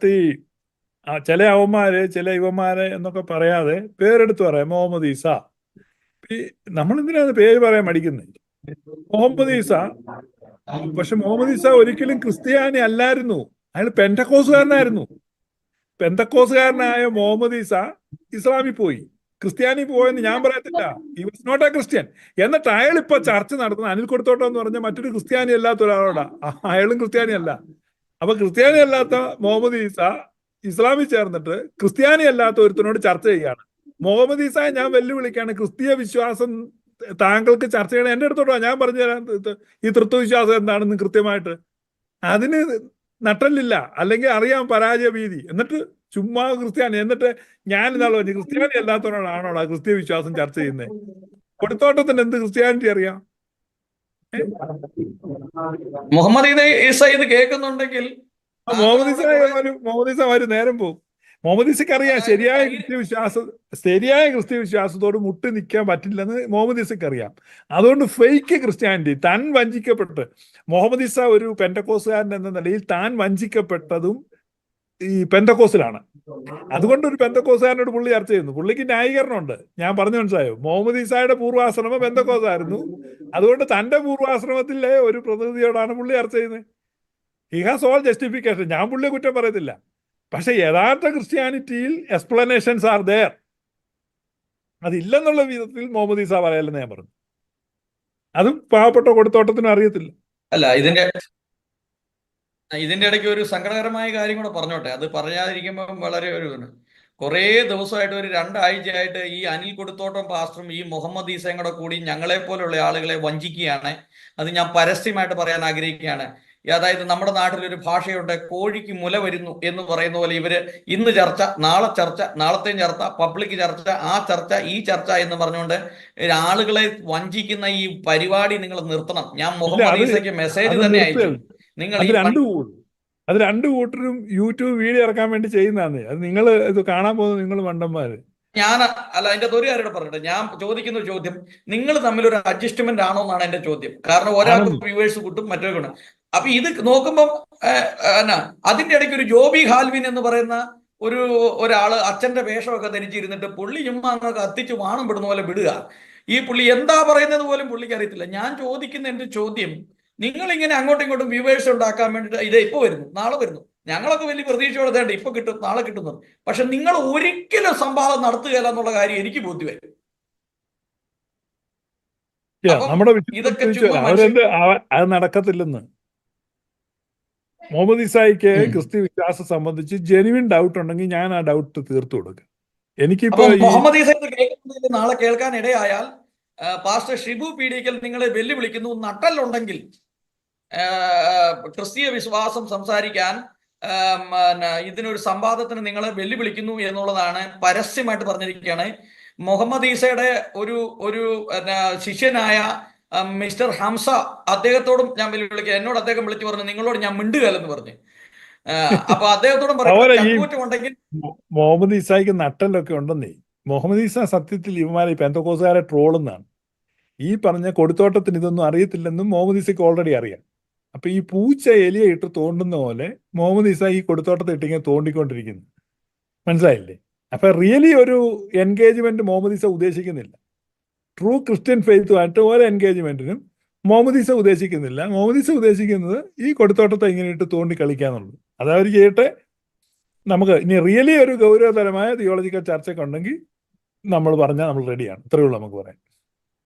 അതിനകത്ത് ഈ ചില അവന്മാര് ചില യുവന്മാര് എന്നൊക്കെ പറയാതെ പേരെടുത്ത് പറയാം. മുഹമ്മദ് ഈസ. നമ്മളെന്തിനാണ് പേര് പറയാൻ മടിക്കുന്നത് മുഹമ്മദ് ഈസ. പക്ഷെ മുഹമ്മദ് ഈസ ഒരിക്കലും ക്രിസ്ത്യാനി അല്ലായിരുന്നു. അയാൾ പെന്തക്കോസുകാരനായിരുന്നു പെന്തക്കോസുകാരനായ മുഹമ്മദ് ഈസ ഇസ്ലാമിൽ പോയി. ക്രിസ്ത്യാനി പോയെന്ന് ഞാൻ പറയത്തില്ല. ഈ വാസ് നോട്ട് എ ക്രിസ്ത്യൻ എന്നിട്ട് അയാൾ ഇപ്പൊ ചർച്ച നടത്തുന്ന അനിൽ കൊടുത്തോട്ടം എന്ന് പറഞ്ഞ മറ്റൊരു ക്രിസ്ത്യാനി അല്ലാത്ത ഒരാളോടാ. അയാളും ക്രിസ്ത്യാനി അല്ല. അപ്പൊ ക്രിസ്ത്യാനി അല്ലാത്ത മുഹമ്മദ് ഈസ ഇസ്ലാമിൽ ചേർന്നിട്ട് ക്രിസ്ത്യാനി അല്ലാത്ത ഒരുത്തനോട് ചർച്ച ചെയ്യാണ്. മുഹമ്മദ് ഈസയെ ഞാൻ വെല്ലുവിളിക്കാണ് ക്രിസ്തീയ വിശ്വാസം താങ്കൾക്ക് ചർച്ച ചെയ്യണം. എന്റെ അടുത്തോട്ടോ ഞാൻ പറഞ്ഞു തരാൻ ഈ തൃത്വവിശ്വാസം എന്താണെന്ന് കൃത്യമായിട്ട്. അതിന് നട്ടല്ലില്ല. അല്ലെങ്കിൽ അറിയാം പരാജയ ഭീതി എന്നിട്ട് ചുമ്മാ ക്രിസ്ത്യാനി. എന്നിട്ട് ഞാൻ ഇന്നാളെ പറഞ്ഞു ക്രിസ്ത്യാനി അല്ലാത്തവരോടാണോടാ ക്രിസ്തീയ വിശ്വാസം ചർച്ച ചെയ്യുന്നത്? കൊടുത്തോട്ടത്തിന് എന്ത് ക്രിസ്ത്യാനിറ്റി അറിയാം? മുഹമ്മദ് ഇത് ഈസ ഇത് കേൾക്കുന്നുണ്ടെങ്കിൽ ആ മുഹമ്മദ് ഈസ മുഹമ്മദ് ഈസ ഒരു നേരം പോകും. മുഹമ്മദ് ഈസക്ക് അറിയാം ശരിയായ ക്രിസ്ത്യ വിശ്വാസ ശരിയായ ക്രിസ്ത്യ വിശ്വാസത്തോട് മുട്ടി നിൽക്കാൻ പറ്റില്ലെന്ന് മുഹമ്മദ് അറിയാം. അതുകൊണ്ട് ഫേക്ക് ക്രിസ്ത്യാനിറ്റി താൻ വഞ്ചിക്കപ്പെട്ട് മുഹമ്മദ് ഈസ ഒരു പെൻഡക്കോസുകാരൻ എന്ന നിലയിൽ താൻ വഞ്ചിക്കപ്പെട്ടതും ഈ പെന്തക്കോസിലാണ്. അതുകൊണ്ട് ഒരു പെന്തക്കോസുകാരനോട് പുള്ളി ചർച്ച ചെയ്യുന്നു. പുള്ളിക്ക് ന്യായീകരണമുണ്ട്. ഞാൻ പറഞ്ഞു മനസ്സിലായോ? മുഹമ്മദ് ഈസായുടെ പൂർവാശ്രമം പെന്തക്കോസായിരുന്നു. അതുകൊണ്ട് തന്റെ പൂർവാശ്രമത്തിലെ ഒരു പ്രതിനിധിയോടാണ് പുള്ളി ചർച്ച ചെയ്യുന്നത്. ഹി ഹാസ് ഓൾ ജസ്റ്റിഫിക്കേഷൻ ഞാൻ പുള്ളിയെ കുറ്റം പറയത്തില്ല. പക്ഷെ യഥാർത്ഥ ക്രിസ്ത്യാനിറ്റിയിൽ എക്സ്പ്ലനേഷൻസ് ആർ ദയർ അതില്ലെന്നുള്ള വിധത്തിൽ മുഹമ്മദ് ഈസ പറയല്ലെന്ന് ഞാൻ പറഞ്ഞു. അതും പാവപ്പെട്ട കൊടുത്തോട്ടത്തിനും അറിയത്തില്ല. അല്ല ഇതിന്റെ ഇതിന്റെ ഇടയ്ക്ക് ഒരു സങ്കടകരമായ കാര്യം കൂടെ പറഞ്ഞോട്ടെ. അത് പറയാതിരിക്കുമ്പോൾ വളരെ ഒരു കുറെ ദിവസമായിട്ട് ഒരു രണ്ടാഴ്ചയായിട്ട് ഈ അനിൽ കൊടുത്തോട്ടം പാസ്റ്ററും ഈ മുഹമ്മദ് ഈസയും കൂടെ കൂടി ഞങ്ങളെ പോലുള്ള ആളുകളെ വഞ്ചിക്കുകയാണ്. അത് ഞാൻ പരസ്യമായിട്ട് പറയാൻ ആഗ്രഹിക്കുകയാണ്. അതായത് നമ്മുടെ നാട്ടിൽ ഒരു ഭാഷയുണ്ട് കോഴിക്ക് മുല വരുന്നു എന്ന് പറയുന്ന പോലെ ഇവർ ഇന്ന് ചർച്ച നാളെ ചർച്ച നാളത്തെയും ചർച്ച പബ്ലിക് ചർച്ച ആ ചർച്ച ഈ ചർച്ച എന്ന് പറഞ്ഞുകൊണ്ട് ആളുകളെ വഞ്ചിക്കുന്ന ഈ പരിപാടി നിങ്ങൾ നിർത്തണം. ഞാൻ മുഹമ്മദ് ഈസയ്ക്ക് മെസ്സേജ് തന്നെ അയച്ചു. നിങ്ങൾ അത് രണ്ട് കൂട്ടരും അത് രണ്ട് കൂട്ടരും യൂട്യൂബ് വീഡിയോ ഇറക്കാൻ വേണ്ടി ചെയ്യുന്നതാണ് അത് നിങ്ങൾ ഇത് കാണാൻ പോകുന്നത് നിങ്ങൾ മണ്ടന്മാര്. ഞാൻ അല്ല അതിന്റെ ഒരു കാര്യം പറഞ്ഞിട്ട് ഞാൻ ചോദിക്കുന്ന ഒരു ചോദ്യം. നിങ്ങൾ തമ്മിൽ ഒരു അഡ്ജസ്റ്റ്മെന്റ് ആണോ എന്നാണ് എന്റെ ചോദ്യം. കാരണം ഒരാൾക്ക്. വ്യൂവേഴ്സ് കിട്ടും മറ്റൊരു കിട്ടും. അപ്പൊ ഇത് നോക്കുമ്പം ഏഹ്, എന്നാ അതിന്റെ ഇടയ്ക്ക് ഒരു ജോബി ഹാൽവിൻ എന്ന് പറയുന്ന ഒരു ഒരാൾ അച്ഛന്റെ വേഷമൊക്കെ ധരിച്ചിരുന്നിട്ട് പുള്ളി ചുമ്മാ അങ്ങ് കത്തിച്ച് വാണം വിടുന്ന പോലെ വിടുക. ഈ പുള്ളി എന്താ പറയുന്നത് പോലും പുള്ളിക്ക് അറിയത്തില്ല. ഞാൻ ചോദിക്കുന്ന എന്റെ ചോദ്യം നിങ്ങൾ ഇങ്ങനെ അങ്ങോട്ടും ഇങ്ങോട്ടും വ്യൂവേഴ്സ് ഉണ്ടാക്കാൻ വേണ്ടിയിട്ട് ഇത് ഇപ്പൊ വരുന്നു നാളെ വരുന്നു. ഞങ്ങളൊക്കെ വലിയ പ്രതീക്ഷ തേണ്ട ഇപ്പൊ കിട്ടും നാളെ കിട്ടുന്നത് പക്ഷെ നിങ്ങൾ ഒരിക്കലും സംവാദം നടത്തുകയില്ല എന്നുള്ള കാര്യം എനിക്ക് ബോധ്യമായി. നമ്മുടെ അത് നടക്കത്തില്ലെന്ന്. മുഹമ്മദ് ഇസായിക്ക്. ക്രിസ്ത്യ വിശ്വാസം സംബന്ധിച്ച് ജെനുവിൻ ഡൗട്ട് ഉണ്ടെങ്കിൽ ഞാൻ ആ ഡൗട്ട് തീർത്തു കൊടുക്കും. എനിക്കിപ്പോ മുഹമ്മദ് നാളെ കേൾക്കാൻ ഇടയായാൽ പാസ്റ്റർ ഷിബു പീഡിക്കൽ നിങ്ങളെ വെല്ലുവിളിക്കുന്നു നട്ടലുണ്ടെങ്കിൽ ആ, ക്രിസ്തീയ വിശ്വാസം സംസാരിക്കാൻ ഇതിനൊരു സംവാദത്തിന് നിങ്ങൾ വെല്ലുവിളിക്കുന്നു എന്നുള്ളതാണ് പരസ്യമായിട്ട് പറഞ്ഞിരിക്കുകയാണ് മുഹമ്മദ് ഈസയുടെ ഒരു ഒരു ശിഷ്യനായ മിസ്റ്റർ ഹംസ അദ്ദേഹത്തോടും ഞാൻ വെല്ലുവിളിക്കുക എന്നോട് അദ്ദേഹം വിളിച്ചു പറഞ്ഞു നിങ്ങളോട് ഞാൻ മിണ്ടുകയല്ലെന്ന് പറഞ്ഞു. അപ്പൊ അദ്ദേഹത്തോടും പറഞ്ഞു മുഹമ്മദ് ഈസായിക്ക് നട്ടലൊക്കെ ഉണ്ടെന്നേ. മുഹമ്മദ് ഈസ സത്യത്തിൽ ഇവന്മാരെ പെന്തക്കോസുകാരെ ട്രോളുന്നാണ് ഈ പറഞ്ഞ കൊടുത്തോട്ടത്തിന് ഇതൊന്നും അറിയത്തില്ലെന്നും മുഹമ്മദ് ഈസയ്ക്ക് ഓൾറെഡി അറിയാം. അപ്പൊ ഈ പൂച്ച എലിയെ ഇട്ട് തോണ്ടുന്ന പോലെ മുഹമ്മദ് ഇസ ഈ കൊടുത്തോട്ടത്തെ ഇട്ടിങ്ങനെ തോണ്ടിക്കൊണ്ടിരിക്കുന്നു. മനസ്സിലായില്ലേ? അപ്പൊ റിയലി ഒരു എൻഗേജ്മെന്റ് മുഹമ്മദ് ഇസ ഉദ്ദേശിക്കുന്നില്ല. ട്രൂ ക്രിസ്ത്യൻ ഫെയ്ത്തുമായിട്ട് ഓരോ എൻഗേജ്മെന്റിനും മുഹമ്മദ് ഇസ ഉദ്ദേശിക്കുന്നില്ല. മുഹമ്മദ് ഇസ ഉദ്ദേശിക്കുന്നത് ഈ കൊടുത്തോട്ടത്തെ ഇങ്ങനെ ഇട്ട് തോണ്ടി കളിക്കാന്നുള്ളത്. അത് അവർ ചെയ്യട്ടെ. നമുക്ക് ഇനി റിയലി ഒരു ഗൗരവതരമായ തിയോളജിക്കൽ ചർച്ചയൊക്കെ ഉണ്ടെങ്കിൽ നമ്മൾ പറഞ്ഞാൽ നമ്മൾ റെഡിയാണ് ഇത്രയേ ഉള്ളൂ നമുക്ക് പറയാൻ.